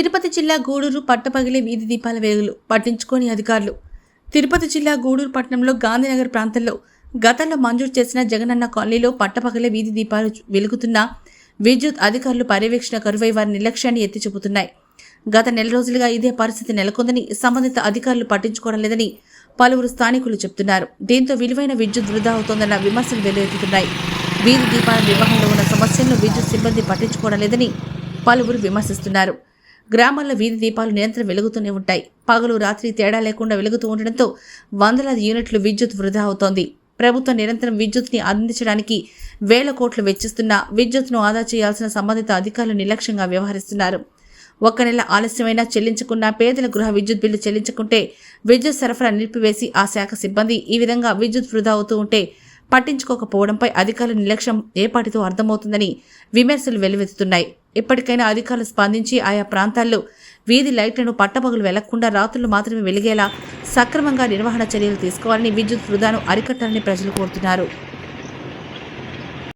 తిరుపతి జిల్లా గూడూరు పట్టపగిలే వీధి దీపాల వేగులు పట్టించుకోని అధికారులు. తిరుపతి జిల్లా గూడూరు పట్టణంలో గాంధీనగర్ ప్రాంతంలో గతంలో మంజూరు చేసిన జగనన్న కాలనీలో పట్టపగలే వీధి దీపాలు వెలుగుతున్న విద్యుత్ అధికారులు పర్యవేక్షణ కరువై వారి నిర్లక్ష్యాన్ని ఎత్తి చూపుతున్నాయి. గత నెల రోజులుగా ఇదే పరిస్థితి నెలకొందని సంబంధిత అధికారులు పట్టించుకోవడం లేదని పలువురు స్థానికులు చెబుతున్నారు. దీంతో విలువైన విద్యుత్ వృధా అవుతోందన్న విమర్శలు వెల్లువెత్తుతున్నాయి. వీధి దీపాల నిర్వహణలో ఉన్న సమస్యలను విద్యుత్ సిబ్బంది పట్టించుకోవడం లేదని పలువురు విమర్శిస్తున్నారు. గ్రామాల్లో వీధి దీపాలు నిరంతరం వెలుగుతూనే ఉంటాయి. పగలు రాత్రి తేడా లేకుండా వెలుగుతూ ఉండడంతో వందలాది యూనిట్లు విద్యుత్ వృధా అవుతోంది. ప్రభుత్వం నిరంతరం విద్యుత్ని అందించడానికి వేల కోట్లు వెచ్చిస్తున్నా విద్యుత్ను ఆదా చేయాల్సిన సంబంధిత అధికారులు నిర్లక్ష్యంగా వ్యవహరిస్తున్నారు. ఒక్క నెల ఆలస్యమైనా చెల్లించకున్నా పేదల గృహ విద్యుత్ బిల్లు చెల్లించకుంటే విద్యుత్ సరఫరా నిలిపివేసి ఆ శాఖ సిబ్బంది ఈ విధంగా విద్యుత్ వృధా అవుతూ ఉంటే పట్టించుకోకపోవడంపై అధికారుల నిర్లక్ష్యం ఏపాటితో అర్థమవుతుందని విమర్శలు వెల్లువెత్తుతున్నాయి ఇప్పటికైనా అధికారులు స్పందించి ఆయా ప్రాంతాల్లో వీధి లైట్లను పట్టపగులు వెళ్ళకుండా రాత్రులు మాత్రమే వెలిగేలా సక్రమంగా నిర్వహణ చర్యలు తీసుకోవాలని విద్యుత్ వృధాను అరికట్టాలని ప్రజలు కోరుతున్నారు.